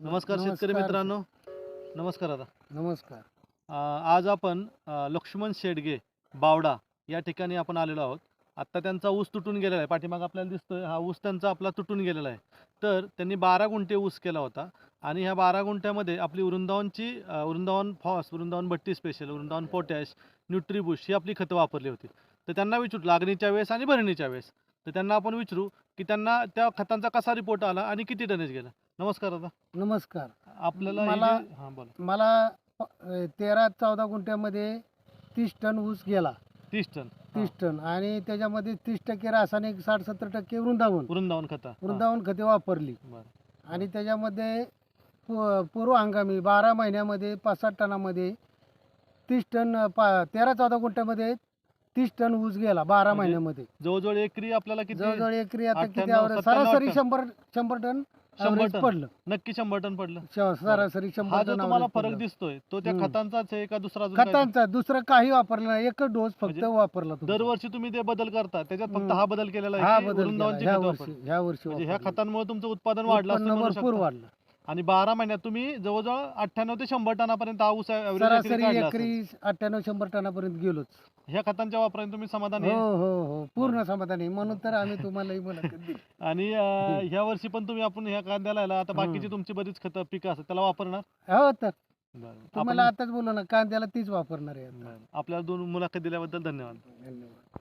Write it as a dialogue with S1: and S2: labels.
S1: नमस्कार शेतकरी
S2: नमस्कार.
S1: मित्रांनो. नमस्कार दादा.
S2: नमस्कार.
S1: अ, आज आपण अ, लक्ष्मण शेडगे बावडा या ठिकाणी आपण आलेलो आहोत. आत्ता त्यांचा ऊस तुटून गेलेला आहे. पाठीमाग आपल्याला दिसतोय हा ऊस त्यांचा आपला तुटून गेलेला आहे. तर त्यांनी बारा गुंठे ऊस केला होता आणि ह्या बारा गुंठ्यामध्ये आपली वृंदावनची अ, वृंदावन फॉस वृंदावन बट्टी स्पेशल वृंदावन पोटॅश न्यूट्रीबुश ही आपली खतं वापरली होती. तर त्यांना विचारू लागणीच्या वेळेस आणि भरणीच्या वेळेस. तर त्यांना आपण विचारू की त्यांना त्या खतांचा कसा रिपोर्ट आला आणि किती टनेज गेला. नमस्कार दादा.
S2: नमस्कार.
S1: आपल्याला हे
S2: मला-
S1: जे- हां बोला.
S2: मला अ, तेरा चौदा गुंठ्यामध्ये तीस टन ऊस गेला.
S1: तीस टन.
S2: तीस टन. आणि त्याच्यामध्ये तीस टक्के रासायनिक साठ सत्तर टक्के वृंदावन.
S1: वृंदावन खता.
S2: वृंदावन खते वापरली.
S1: बरं.
S2: आणि त्याच्यामध्ये पू- पूर्व हंगामी बारा महिन्यामध्ये पाच सात टनामध्ये तीस टन अ, पा तेरा चौदा गुंठ्यामध्ये तीस टन ऊस गेला बारा
S1: म्हणजे
S2: महिन्यामध्ये
S1: जवळजवळ एकरी आपल्याला किती
S2: जवळजवळ एकरी आता किती
S1: अठ्ठ्याण्णव,
S2: average?
S1: सत्त्याण्णव
S2: सरासरी
S1: टन.
S2: शंभर शंभर टन
S1: शंभर
S2: average
S1: टन
S2: पडलं
S1: नक्की शंभर टन पडलं
S2: श- सरासरी
S1: हा
S2: शंभर
S1: जो
S2: टन
S1: तुम्हाला
S2: average
S1: फरक
S2: पडलं.
S1: दिसतोय तो त्या
S2: हम्म.
S1: खतांचाच आहे का दुसरा अजून?
S2: खतांचा दुसरं काही वापरलं नाही एकच डोस फक्त
S1: म्हणजे
S2: वापरला.
S1: दरवर्षी तुम्ही ते बदल करता त्याच्यात फक्त
S2: हम्म.
S1: हा बदल केलेला
S2: हा
S1: आहे की
S2: बदल केला.
S1: वृंदावनची
S2: ह्या
S1: खतं
S2: वर्षी
S1: वापरली.
S2: ह्या वर्षी
S1: म्हणजे ह्या
S2: वापरली.
S1: खतांमुळे तुमचं उत्पादन वाढलं असं
S2: उत्पन्न
S1: म्हणू
S2: भरपूर
S1: शकता.
S2: वाढलं
S1: आणि बारा महिन्यात तुम्ही जवळजवळ अठ्ठ्याण्णव ते शंभर टनापर्यंत हा ऊस average एकरी
S2: सरासरी
S1: काढला असेल.
S2: एकरी अठ्ठ्याण्णव शंभर टनापर्यंत गेलोच
S1: ह्या खतांच्या वापराने तुम्ही समाधानी
S2: हो
S1: आहे?
S2: हो हो पूर्ण समाधानी म्हणून तर आम्ही तुम्हालाही मुलाखत दिली
S1: आणि अं, ह्या वर्षी पण तुम्ही आपण ह्या कांद्याला याला आता बाकीची
S2: हम्म.
S1: तुमची बरीच खतं पिकं असतात त्याला वापरणार
S2: हो तर. तुम्हाला
S1: आपण-
S2: आताच बोललो ना कांद्याला तीच वापरणार आहे आता.
S1: बरं. आपल्याला दोन मुलाखत दिल्याबद्दल धन्यवाद
S2: धन्यवाद